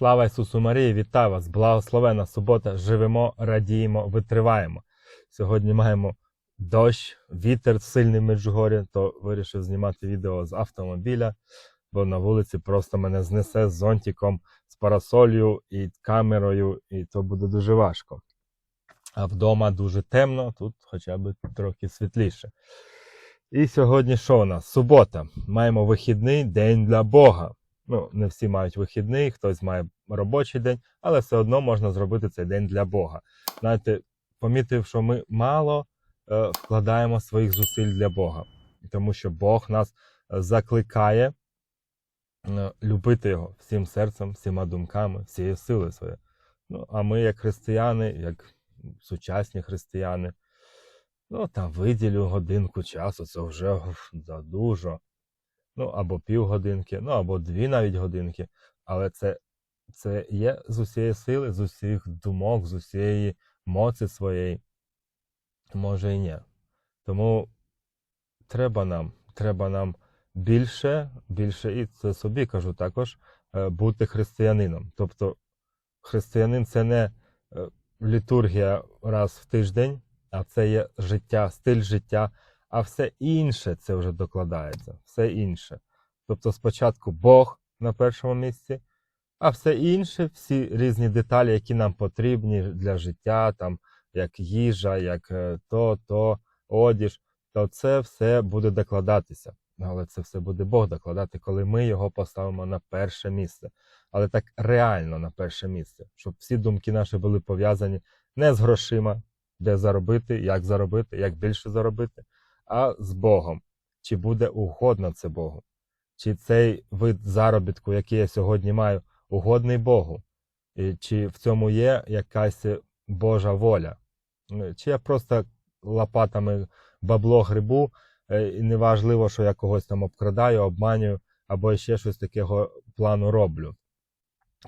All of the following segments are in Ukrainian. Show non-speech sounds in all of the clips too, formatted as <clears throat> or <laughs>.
Слава Ісусу Марії, вітаю вас! Благословена субота! Живемо, радіємо, витриваємо. Сьогодні маємо дощ, вітер сильний в Меджугорі, то вирішив знімати відео з автомобіля, бо на вулиці просто мене знесе з зонтиком, з парасолью і камерою, і то буде дуже важко. А вдома дуже темно, тут хоча б трохи світліше. І сьогодні що у нас? Субота. Маємо вихідний день для Бога. Ну, не всі мають вихідний, хтось має робочий день, але все одно можна зробити цей день для Бога. Знаєте, помітив, що ми мало е, вкладаємо своїх зусиль для Бога, тому що Бог нас е, закликає е, любити його всім серцем, всіма думками, всією силою своєю. Ну, а ми, як християни, як сучасні християни, ну там виділю годинку часу, це вже уф, задуже ну або півгодинки, ну або дві навіть годинки. Але це це є з усієї сили, з усіх думок, з усієї моці своєї. Може і ні. Тому треба нам, треба нам більше, більше, і це собі кажу також, е, бути християнином. Тобто християнин це не е, літургія раз в тиждень, а це є життя, стиль життя а все інше це вже докладається. Все інше. Тобто спочатку Бог на першому місці, а все інше, всі різні деталі, які нам потрібні для життя, там, як їжа, як е, то, то, одіж, то це все буде докладатися. Але це все буде Бог докладати, коли ми його поставимо на перше місце. Але так реально на перше місце, щоб всі думки наші були пов'язані не з грошима, де заробити, як заробити, як більше заробити, а з Богом. Чи буде угодно це Богу? Чи цей вид заробітку, який я сьогодні маю, угодний Богу? І Чи в цьому є якась Божа воля? Чи я просто лопатами бабло грибу, е, і неважливо, що я когось там обкрадаю, обманюю, або ще щось такого плану роблю.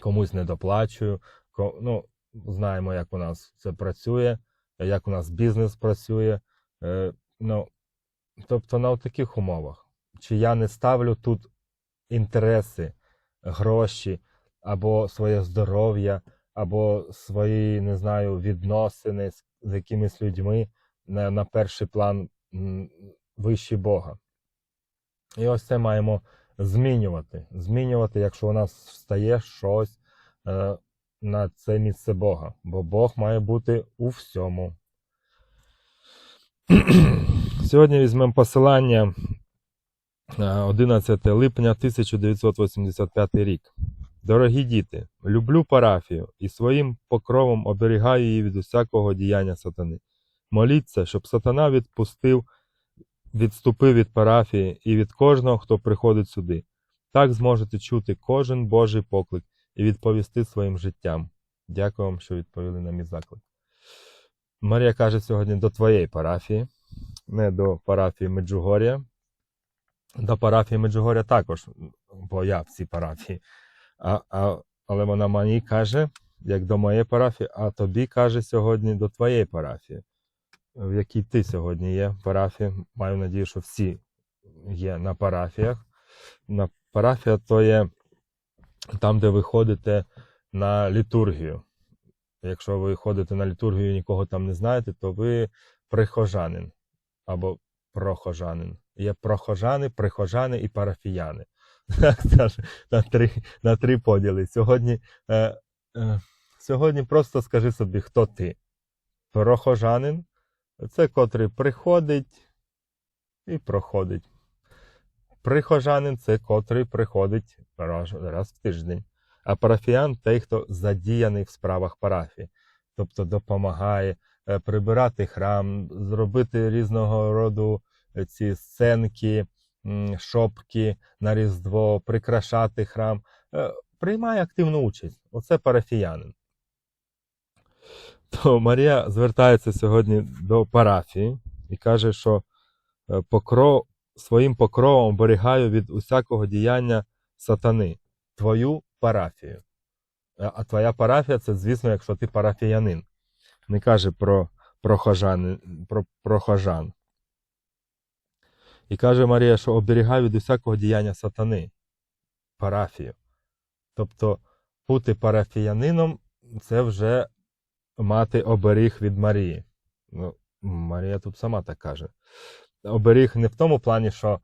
Комусь не доплачую. Ну, Знаємо, як у нас це працює, як у нас бізнес працює. Е, ну, Тобто на таких умовах, чи я не ставлю тут інтереси, гроші, або своє здоров'я, або свої, не знаю, відносини з, з якимись людьми на, на перший план вищі Бога. І ось це маємо змінювати. Змінювати, якщо у нас встає щось е, на це місце Бога. Бо Бог має бути у всьому. <clears throat> Сьогодні візьмемо посилання 11 липня 1985 рік. Дорогі діти, люблю парафію і своїм покровом оберігаю її від усякого діяння сатани. Моліться, щоб сатана відпустив, відступив від парафії і від кожного, хто приходить сюди. Так зможете чути кожен Божий поклик і відповісти своїм життям. Дякую вам, що відповіли на мій заклик. Марія каже сьогодні до твоєї парафії не до парафії Меджугор'я. До парафії Меджугор'я також, бо я в цій парафії. А, а, Але вона мені каже, як до моєї парафії, а тобі каже сьогодні до твоєї парафії, в якій ти сьогодні є парафії. Маю надію, що всі є на парафіях. На Парафія то є там, де ви ходите на літургію. Якщо ви ходите на літургію і нікого там не знаєте, то ви прихожанин або прохожанин. Є прохожани, прихожани і парафіяни. <laughs> На три на три поділи. Сьогодні е, е, сьогодні просто скажи собі, хто ти. Прохожанин це котрий приходить і проходить. Прихожанин це котрий приходить раз, раз в тиждень. А парафіян той, хто задіяний в справах парафії, тобто допомагає. Е, прибирати храм, зробити різного роду е, ці сценки, шопки на Різдво, прикрашати храм. Е, приймає активну участь. Оце парафіянин. То Марія звертається сьогодні до парафії і каже, що покров, своїм покровом оберігаю від усякого діяння сатани, твою парафію. А твоя парафія це, звісно, якщо ти парафіянин не каже про прохожан, про прохожан. І каже Марія, що оберігає від усякого діяння сатани, парафію. Тобто бути парафіянином це вже мати оберіг від Марії. Ну, Марія тут сама так каже. Оберіг не в тому плані, що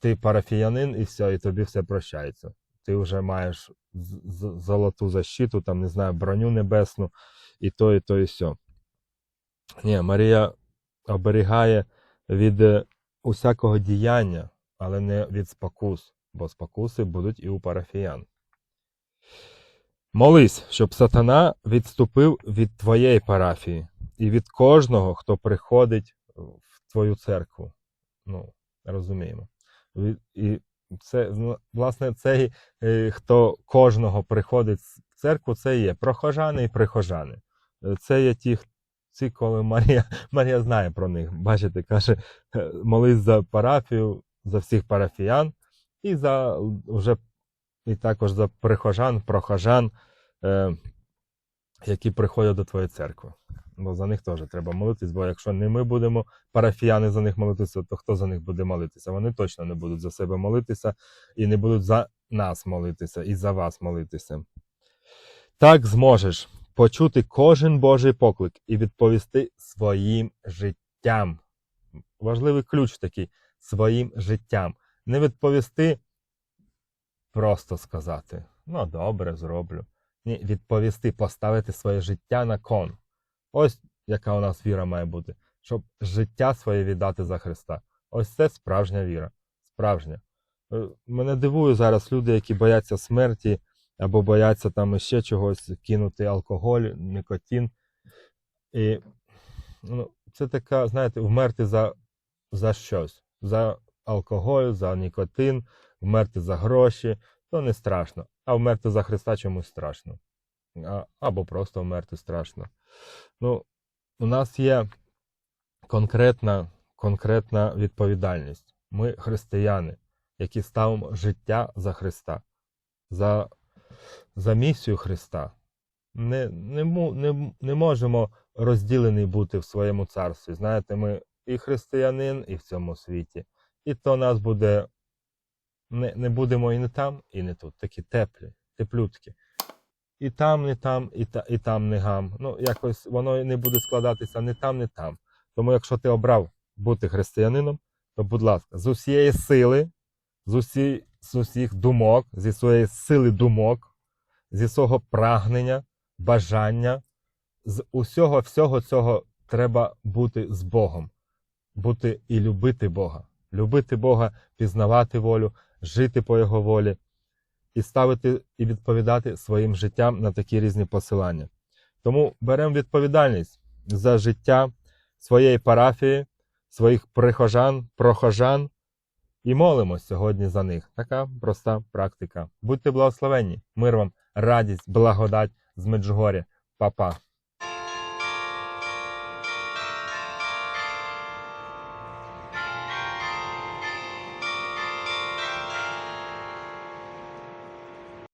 ти парафіянин і все, і тобі все прощається. Ти вже маєш золоту защиту, там, не знаю, броню небесну, і то, і то, і все. Ні, Марія оберігає від е, усякого діяння, але не від спокус, бо спокуси будуть і у парафіян. Молись, щоб сатана відступив від твоєї парафії і від кожного, хто приходить в твою церкву. Ну, розуміємо. І це, власне, цей, е, хто кожного приходить в церкву, це є прохожани і прихожани. Е, Це є ті, ці, коли Марія, <laughs> Марія знає про них. Бачите, каже, е, молись за парафію, за всіх парафіян і за вже і також за прихожан, прохожан, які приходять до твоєї церкви. Бо за них теж треба молитись, бо якщо не ми будемо парафіяни за них молитися, то хто за них буде молитися? Вони точно не будуть за себе молитися і не будуть за нас молитися і за вас молитися. Так зможеш почути кожен Божий поклик і відповісти своїм життям. Важливий ключ такий своїм життям. Не відповісти, просто сказати: ну добре, зроблю. Ні, відповісти, поставити своє життя на кон. Ось яка у нас віра має бути, щоб життя своє віддати за Христа. Ось це справжня віра. Справжня. Е, Мене дивує зараз люди, які бояться смерті або бояться там ще чогось кинути алкоголь, нікотин. І ну, це така, знаєте, вмерти за, за щось. За алкоголь, за нікотин, вмерти за гроші, то не страшно. А вмерти за Христа чомусь страшно. Або просто вмерти страшно. Ну, у нас є конкретна, конкретна відповідальність. Ми християни, які ставимо життя за Христа, за, за місію Христа. Не, не, не, не можемо розділені бути в своєму царстві. Знаєте, ми і християнин, і в цьому світі. І то нас буде. Не, не будемо і не там, і не тут. Такі теплі, теплютки. І там, не там, і, та, і там не гам. Ну, якось воно не буде складатися не там, не там. Тому, якщо ти обрав бути християнином, то, будь ласка, з усієї сили, з, усі, з усіх думок, зі своєї сили думок, зі свого прагнення, бажання, з усього всього цього треба бути з Богом, бути і любити Бога, любити Бога, пізнавати волю, жити по Його волі і ставити і відповідати своїм життям на такі різні посилання. Тому беремо відповідальність за життя своєї парафії, своїх прихожан, прохожан і молимось сьогодні за них. Така проста практика. Будьте благословенні, мир вам, радість, благодать з Меджугорі. Па-па.